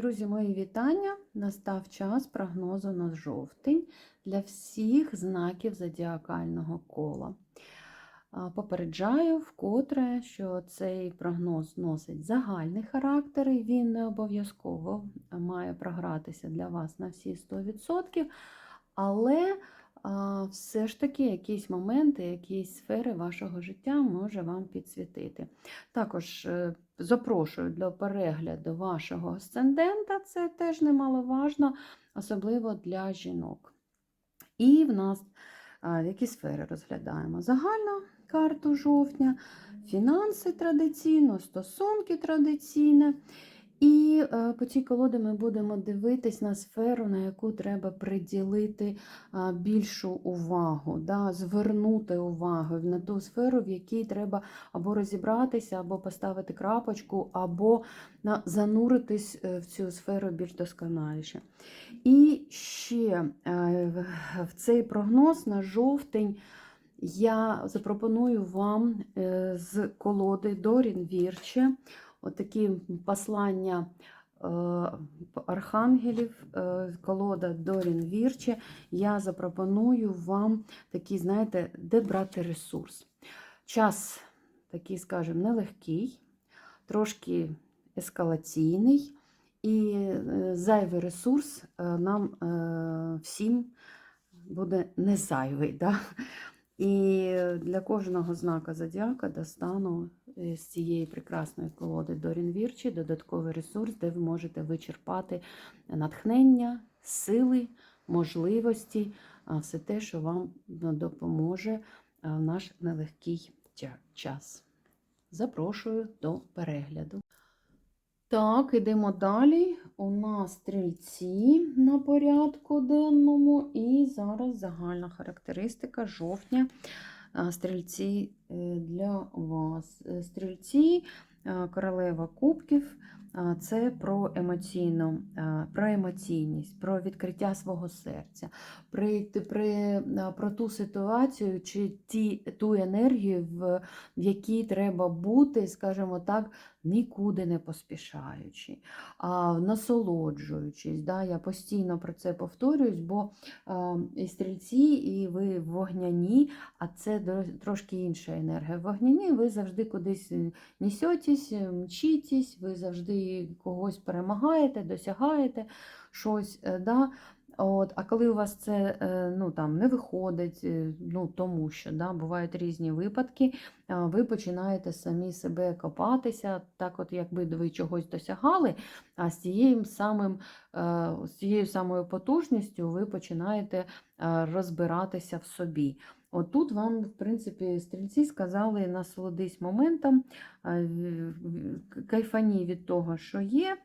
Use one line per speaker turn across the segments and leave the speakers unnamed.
Друзі, мої вітання! Настав час прогнозу на жовтень для всіх знаків зодіакального кола. Попереджаю вкотре, що цей прогноз носить загальний характер, і він не обов'язково має програтися для вас на всі 100%, але все ж таки якісь моменти, якісь сфери вашого життя може вам підсвітити. Також е, запрошую до перегляду вашого асцендента, це теж немаловажно, особливо для жінок. І в нас а, які сфери розглядаємо? Загальну карту жовтня, фінанси традиційно, стосунки традиційне. І е, по цій колоді ми будемо дивитись на сферу, на яку треба приділити більшу увагу, да, звернути увагу на ту сферу, в якій треба або розібратися, або поставити крапочку, або зануритись е, в цю сферу більш досконаліше. І ще е, в- цей прогноз на жовтень я запропоную вам з колоди Дорін Вірче отакі послання е, архангелів, е, колода Дорін Вірче. Я запропоную вам такий, знаєте, де брати ресурс. Час такий, скажімо, нелегкий, трошки ескалаційний, і е, зайвий ресурс нам всім буде не зайвий. Да? І для кожного знака зодіака достану з цієї прекрасної колоди Дорін Вірчі додатковий ресурс, де ви можете вичерпати натхнення, сили, можливості, все те, що вам допоможе в наш нелегкий час. Запрошую до перегляду. Так, ідемо далі. У нас стрільці на порядку денному, і зараз загальна характеристика жовтня. Стрільці е, для вас. Е, Стрільці, королева кубків. Це про емоційну, е, про емоційність, про відкриття свого серця, при, при, про ту ситуацію чи ті, ту енергію, в, в якій треба бути, скажімо так, нікуди не поспішаючи, а насолоджуючись. Да? Я постійно про це повторююсь, бо і стрільці, і ви вогняні, а це трошки інша енергія. Вогняні ви завжди кудись несетесь, мчитесь, ви завжди когось перемагаєте, досягаєте щось. е, Да? От, а коли у вас це е, ну, там, не виходить, е, ну, тому що да, бувають різні випадки, ви починаєте самі себе копатися, так от якби ви чогось досягали, а з цією самим, з цією самою потужністю ви починаєте розбиратися в собі. От тут вам, в принципі, стрільці сказали насолодись моментом, е, кайфані від того, що є.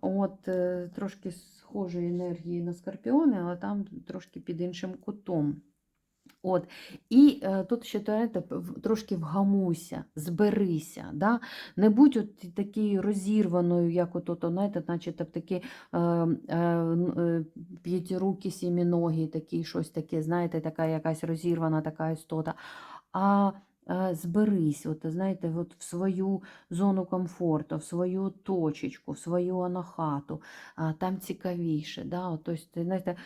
От, е, трошки схожої енергії на скорпіони, але там трошки під іншим кутом. От. І е, тут ще знаєте, трошки вгамуйся, зберися. Да? Не будь от такою розірваною, як от, от, знаєте, наче такі е, е, н- е, п'ятирукі, сіміногі, такі, щось таке, знаєте, така якась розірвана така істота. А е, зберись, от, знаєте, от в свою зону комфорту, в свою точечку, в свою анахату, там цікавіше. Да? От, тобто, знаєте,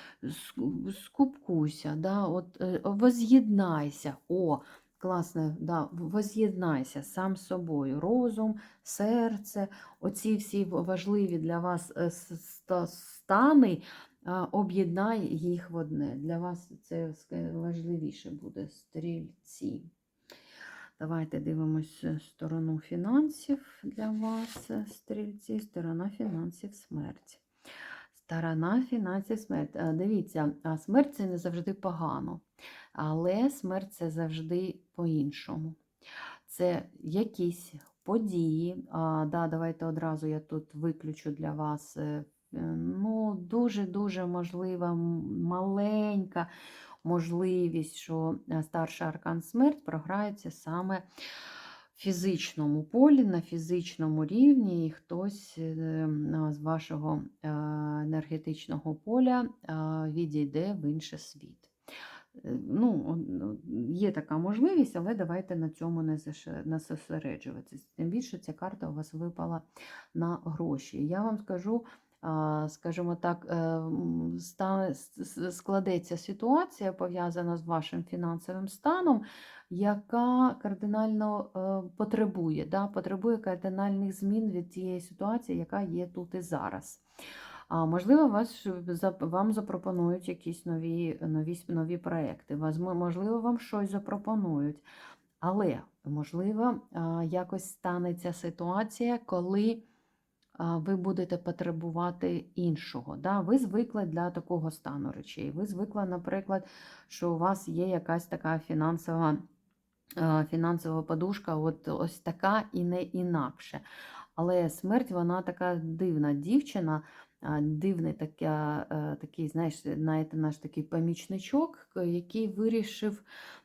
скупкуйся, да? от, е, воз'єднайся. О, класно, да, воз'єднайся сам з собою. Розум, серце, оці всі важливі для вас е, стани, об'єднай їх в одне. Для вас це важливіше буде стрільці. Давайте дивимося сторону фінансів для вас, стрільці, сторона фінансів смерть. Сторона фінансів смерть. Е, Дивіться, смерть це не завжди погано, але смерть це завжди по-іншому. Це якісь події. Да, давайте одразу я тут виключу для вас. е, Ну, дуже-дуже можлива маленька можливість, що е, старший аркан смерть програється саме в фізичному полі, на фізичному рівні, і хтось е, з вашого е, енергетичного поля відійде в інший світ. Е, Ну, є така можливість, але давайте на цьому не зосереджуватись. Тим більше ця карта у вас випала на гроші. Я вам скажу, скажімо так, е, складеться ситуація, пов'язана з вашим фінансовим станом, яка кардинально е, потребує, да, потребує кардинальних змін від тієї ситуації, яка є тут і зараз. А можливо, вас, вам запропонують якісь нові, нові, нові проекти, можливо, вам щось запропонують. Але, можливо, якось станеться ситуація, коли ви будете потребувати іншого. Да? Ви звикли для такого стану речей. Ви звикли, наприклад, що у вас є якась така фінансова, фінансова подушка, от ось така і не інакше. Але смерть, вона така дивна дівчина, дивний така, такий, знаєш, знаєте, наш такий помічничок, який вирішив,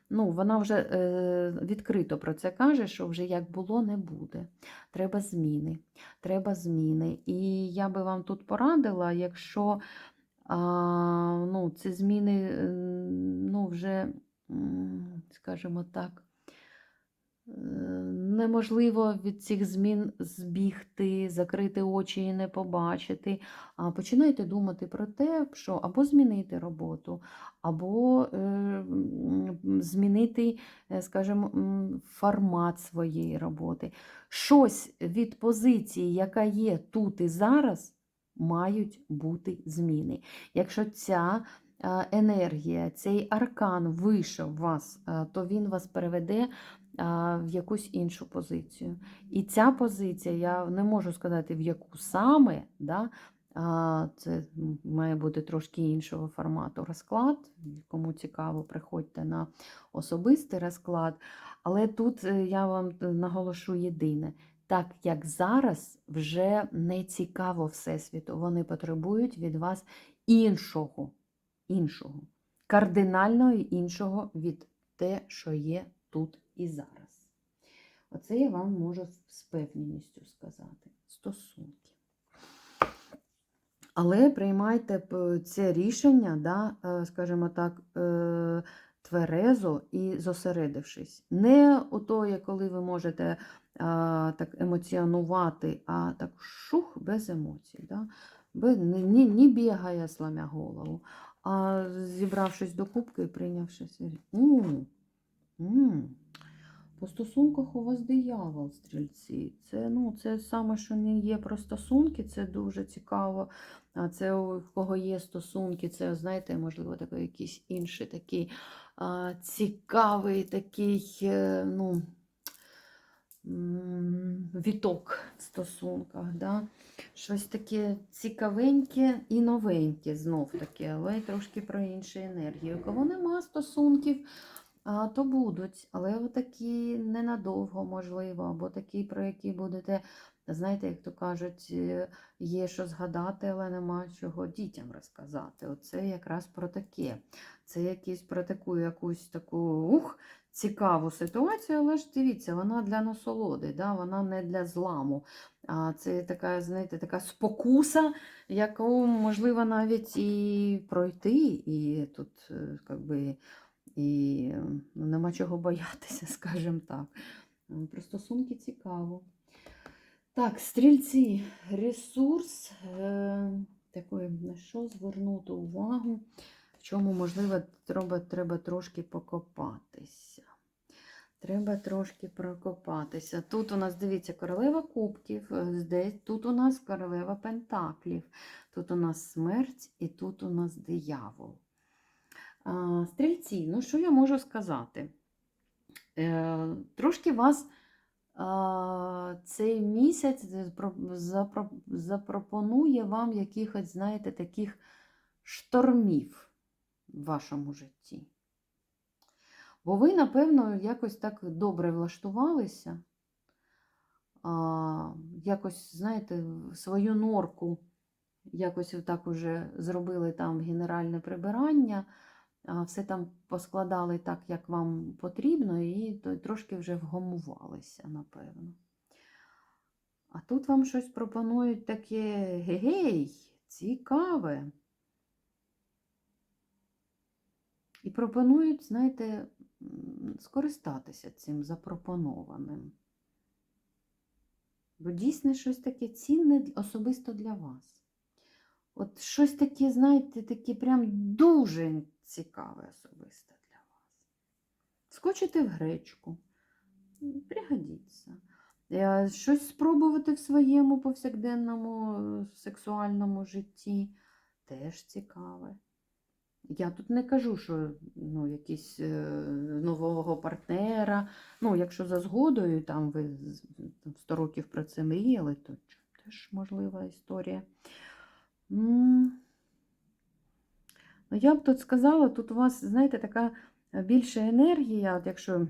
ну, вона вже е, відкрито про це каже, що вже як було, не буде. Треба зміни. Треба зміни. І я би вам тут порадила, якщо а, ну, ці зміни, ну, вже, скажімо так, Е, Неможливо від цих змін збігти, закрити очі і не побачити. Починайте думати про те, що або змінити роботу, або е, змінити, е, скажімо, формат своєї роботи. Щось від позиції, яка є тут і зараз, мають бути зміни. Якщо ця енергія, цей аркан вийшов вас, е, то він вас переведе в якусь іншу позицію. І ця позиція, я не можу сказати, в яку саме, да, це має бути трошки іншого формату розклад. Кому цікаво, приходьте на особистий розклад. Але тут е, я вам наголошу єдине. Так як зараз вже не цікаво Всесвіту, вони потребують від вас іншого, іншого, кардинально іншого від те, що є тут і зараз. Оце я вам можу з певністю сказати. Стосунки. Але приймайте це рішення, да, е, скажімо так, е, тверезо і зосередившись. Не у то, коли ви можете а, так емоціонувати, а так шух без емоцій. Да? Не, не бігає, сламя голову, а зібравшись до кубки і м. По стосунках у вас диявол, стрільці. Це, ну, це саме, що не є про стосунки, це дуже цікаво. А це у кого є стосунки, це, знаєте, можливо, такий якийсь інший такий а, цікавий такий, е, ну, віток в стосунках. Да? Щось таке цікавеньке і новеньке знов таки, але трошки про іншу енергію. У кого нема стосунків, то будуть, але такі ненадовго, можливо, або такі, про які будете, знаєте, як то кажуть, е, є що згадати, але нема чого дітям розказати. Оце якраз про таке. Це якийсь про таку якусь таку ух, цікаву ситуацію, але ж дивіться, вона для насолоди, да? вона не для зламу. А це така, знаєте, така спокуса, яку можливо навіть і пройти, і тут, е, як би. І нема чого боятися, скажімо так. Про стосунки цікаво. Так, стрільці, ресурс, е, такий, на що звернути увагу, в чому, можливо, треба, треба трошки покопатися. Треба трошки прокопатися. Тут у нас, дивіться, королева кубків, е, здесь, тут у нас королева пентаклів, тут у нас смерть і тут у нас диявол. Стрільці, ну що я можу сказати? Е, Трошки вас цей місяць запро- запро- запропонує вам якихось, знаєте, таких штормів в вашому житті. Бо ви, напевно, якось так добре влаштувалися, якось, знаєте, свою норку якось так уже зробили там генеральне прибирання, все там поскладали так, як вам потрібно, і трошки вже вгомувалися, напевно. А тут вам щось пропонують таке гей, цікаве. І пропонують, знаєте, скористатися цим запропонованим. Бо дійсно щось таке цінне особисто для вас. От щось таке, знаєте, таке прям дуже цікаве особисто для вас. Скочити в гречку. М, Пригодиться. Е, Щось спробувати в своєму повсякденному е, сексуальному житті теж цікаве. Я тут не кажу, що ну, якийсь е, нового партнера. Ну, якщо за згодою там ви 100 років про це мріяли, то теж можлива історія. Ну, я б тут сказала, тут у вас, знаєте, така більша енергія, от якщо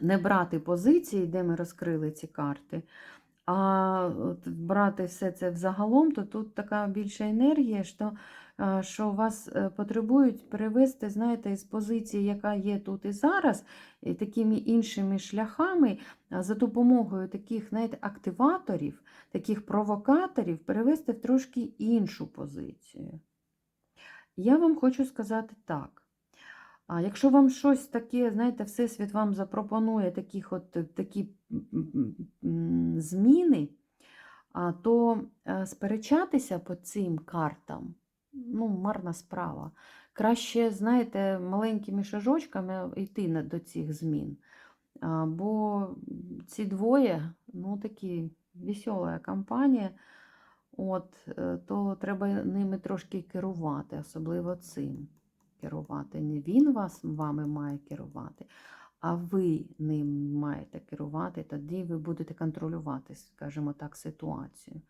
не брати позиції, де ми розкрили ці карти, а от брати все це взагалом, то тут така більша енергія, що, що вас е, потребують перевести, знаєте, із позиції, яка є тут і зараз, і такими іншими шляхами, за допомогою таких, знаєте, активаторів, таких провокаторів, перевести в трошки іншу позицію. Я вам хочу сказати так. А якщо вам щось таке, знаєте, Всесвіт вам запропонує таких от, такі зміни, то е, сперечатися по цим картам ну, марна справа. Краще, знаєте, маленькими шажочками йти до цих змін. Бо ці двоє, ну такі весела компанія, от, е, то треба ними трошки керувати, особливо цим керувати. Не він вас вами має керувати, а ви ним маєте керувати, тоді ви будете контролювати, скажімо так, ситуацію.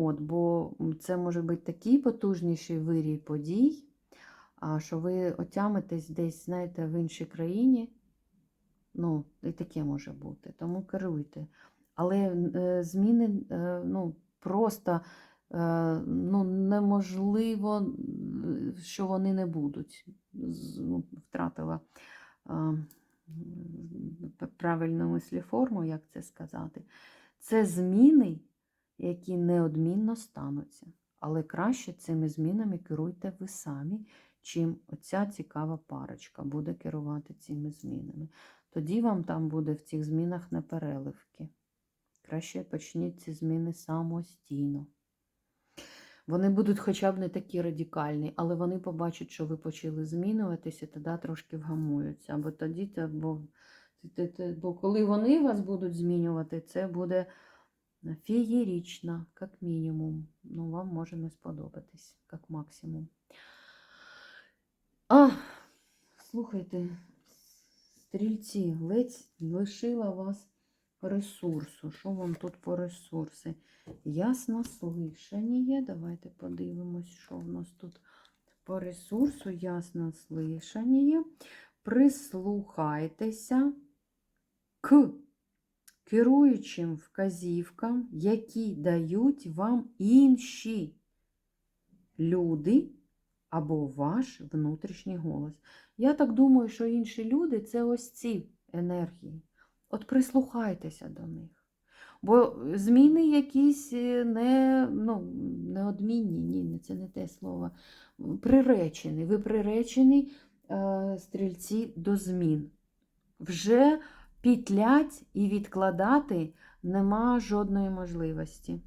От, бо це може бути такий потужніший вирій подій, що ви отямитесь десь, знаєте, в іншій країні. Ну, і таке може бути. Тому керуйте. Але е, зміни е, ну, просто е, ну, неможливо, що вони не будуть. Ну, Втратила е, м, п- правильну як це сказати. Це зміни, які неодмінно стануться. Але краще цими змінами керуйте ви самі, чим оця цікава парочка буде керувати цими змінами. Тоді вам там буде в цих змінах не переливки. Краще почніть ці зміни самостійно. Вони будуть хоча б не такі радикальні, але вони побачать, що ви почали змінюватися, тоді трошки вгамуються. Або тоді, бо, бо коли вони вас будуть змінювати, це буде феєрічно, як мінімум. Ну, вам може не сподобатись, як максимум. А, слухайте, стрільці, ледь лишила вас ресурсу. Що вам тут по ресурси? Ясно слышание. Давайте подивимось, що в нас тут по ресурсу. Ясно слышание. Прислухайтеся к керуючим вказівкам, які дають вам інші люди або ваш внутрішній голос. Я так думаю, що інші люди це ось ці енергії. От прислухайтеся до них. Бо зміни якісь е, не, ну, неодмінні, ні, це не те слово. Приречені. Ви приречені е, стрільці до змін. Вже пітлять і відкладати нема жодної можливості.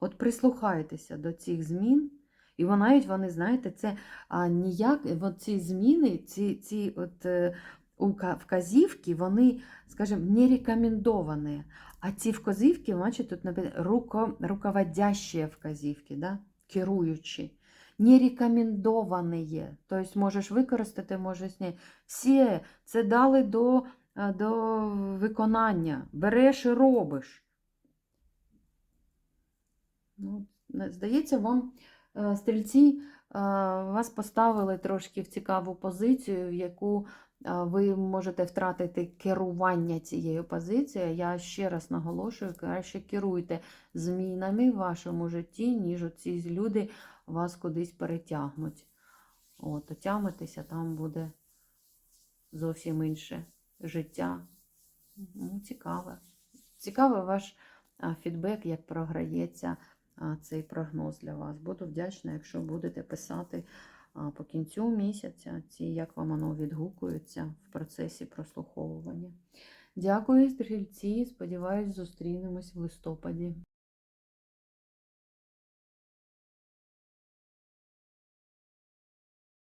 От прислухайтеся до цих змін, і навіть вони, знаєте, це а, ніяк, от ці зміни, ці, ці от, е, вказівки, вони, скажімо, не рекомендовані. А ці вказівки, бачите, тут руко, руководящие вказівки, да? керуючі. Не рекомендовані. Тобто можеш використати, можеш ні. Всі це дали до, до виконання. Береш і робиш. Ну, здається, вам е, стрільці е, вас поставили трошки в цікаву позицію, в яку е, ви можете втратити керування цією позицією. Я ще раз наголошую, краще керуйте змінами в вашому житті, ніж ці люди вас кудись перетягнуть. От, отямитися там буде зовсім інше життя. Ну, цікаве. Цікавий ваш фідбек, як програється цей прогноз для вас. Буду вдячна, якщо будете писати по кінцю місяця, ці, як вам воно відгукується в процесі прослуховування. Дякую, стрільці. Сподіваюсь, зустрінемось в листопаді.